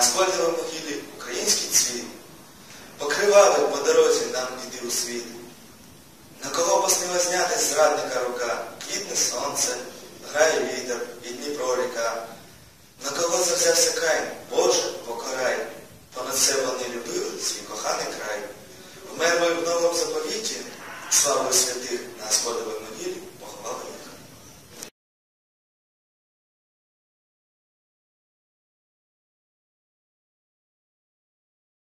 Нас кольором їли український цвіт, покривали по дорозі нам біди у світ. На кого поснила зняти зрадника рука, квітне сонце, грає вітер і Дніпро ріка. На кого завзявся кайн, Боже, покарай, понад все вони любили свій коханий край. В мирною в новому заповіті, славою святих, нас ходили